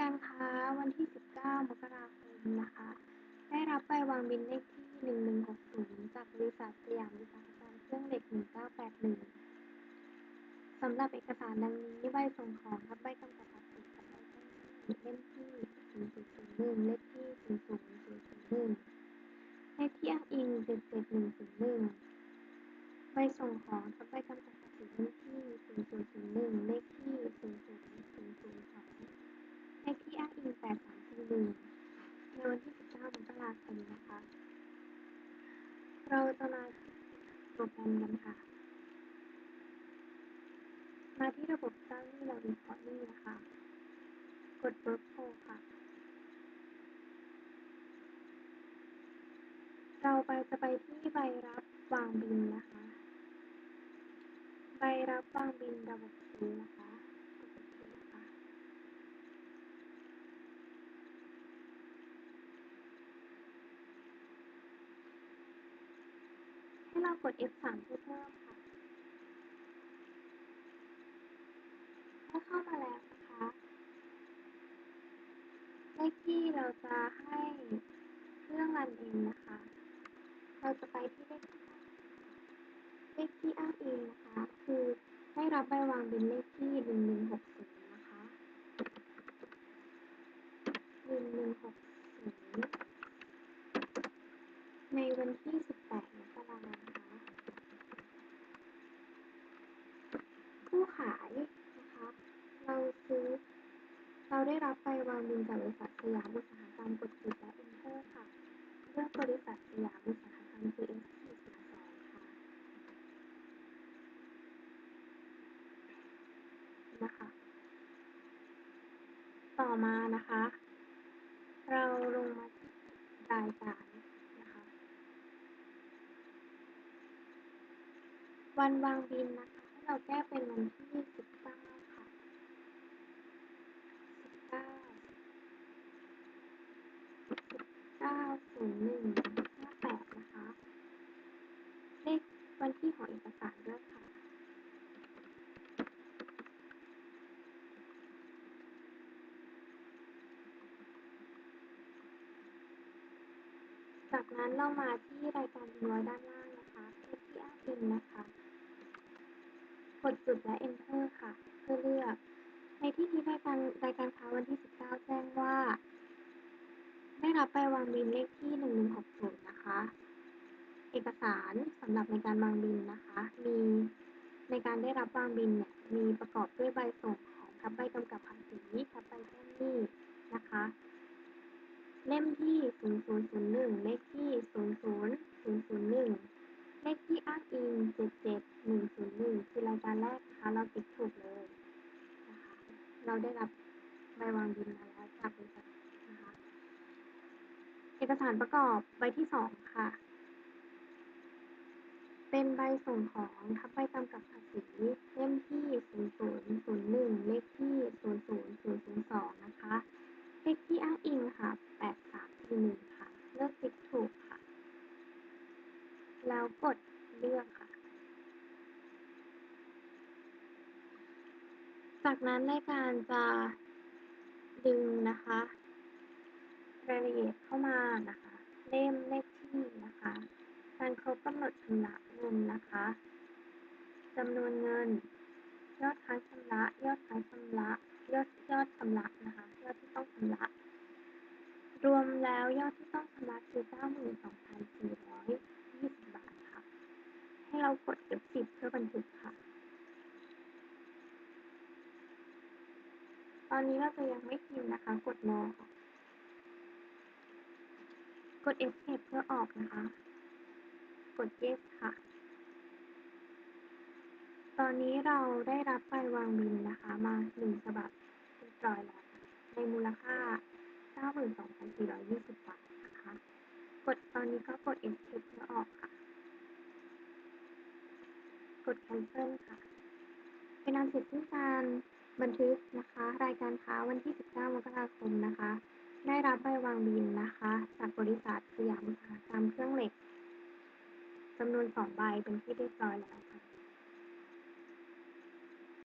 การค้าวันที่ 19 มกราคมนะคะ ได้รับใบวางบินเลขที่ 1160 จากบริษัทสยามอุตสาหกรรมเครื่องเหล็ก 1981 สำหรับเอกสารดังนี้ใบส่งของครับใบกำกับภาษีรับใบแจ้งหนี้เล่มที่ 0001 เลขที่ 00001 เลขที่อ้างอิง 77101 ใบส่งของครับใบกำกับภาษีเล่มที่ 0001 เลขที่ 00002 เลขที่อ้างอิง 8341 ในวันที่ 19 มกราคม นะคะ เราจะมาโปรแกรมกันค่ะ มาที่ระบบเจ้าหนี้เราวิเคราะห์หนี้นะคะ กด Workflow ค่ะ เราไปจะไปที่ใบรับวางบินนะคะ ใบรับวางบินระบบซื้อนะคะกดโอเคค่ะ ให้เรากด F3 เพื่อเพิ่มค่ะเมื่อเข้ามาแล้วนะคะเลขที่เราจะให้เครื่องรันเองนะคะ เราจะไปที่เลขที่อ้างเลขที่อ้างอิงนะคะ คือได้รับใบวางบินเลขที่1160นะคะ1160 ในวันที่ 18 มกราคมนะคะ ผู้ขายนะคะ เราซื้อ เรา ได้รับใบวางบินจากบริษัท สยามอุตสาหกรรม กดจุดและ Enter ค่ะ เลือกบริษัท สยาม อุตสาหกรรม JST 02ค่ะ นะคะ ต่อมานะคะ เราลงมาที่รายการนะคะ วันวางบินนะคะให้เราแก้เป็นวันที่ 19 ค่ะ 19 19/01/58 นะคะ เลข วันที่ของเอกสารด้วยค่ะจากนั้นเรามาที่รายการอินวอยด้านล่างนะคะเลขที่อ้างอิงนะคะ กดจุดและ Enter ค่ะ เพื่อเลือก ในที่นี้รายการรายการค้าวันที่ 19 แจ้งว่า ได้รับใบวางบินเลขที่ 1160 นะคะ อกสารสำหรับในการวางบินนะคะ มีในการได้รับวางบินเนี่ย มีประกอบด้วยใบส่งของรับใบกำกับภาษีรับใบแจ้งหนี้นะคะ เล่มที่ 0001 เลขที่ 00001 เลขที่อ้างอิง 77101 คือรายการแรกนะคะ เราติ๊กถูกเลยนะคะ เราได้รับใบวางบินมาแล้วจากบริษัทนะคะ เอกสารประกอบใบที่ 2 ค่ะ เป็นใบส่งของ ทับใบกำกับภาษี เล่มที่0001เลขที่00002นะคะ เลขที่อ้างอิงค่ะ8341ค่ะ เลือกติ๊กถูกค่ะ แล้วกดเลือกค่ะ จากนั้นรายการจะดึงนะคะรายละเอียดเข้ามานะคะ เล่มเลขที่นะคะ การครบกำหนดชำระเงินนะคะ จำนวนเงิน ยอดค้างชำระ ยอดค้างชำระ ยอดยอดชำระนะคะ ยอดที่ต้องชำระ รวมแล้วยอดที่ต้องชำระคือ92,420 บาทค่ะ ให้เรากด F10 เพื่อบันทึกค่ะ ตอนนี้เราจะยังไม่พิมพ์นะคะ กด No ค่ะกด Escape เพื่อออกนะคะ กด Yes ค่ะ ตอนนี้เราได้รับใบวางบินนะคะมา1ฉบับเรียบร้อยแล้ว ในมูลค่า 92,420 บาทนะคะ กดตอนนี้ก็กด Escape เพื่อออกค่ะ กด Cancel ค่ะ เป็นอันเสร็จสิ้นการบันทึกนะคะ รายการค้าวันที่ 19 มกราคมนะคะ ได้รับใบวางบินนะคะ จากบริษัทสยามอุตสาหกรรมเครื่องเหล็กจำนวน 2 ใบเป็นที่เรียบร้อยแล้วค่ะ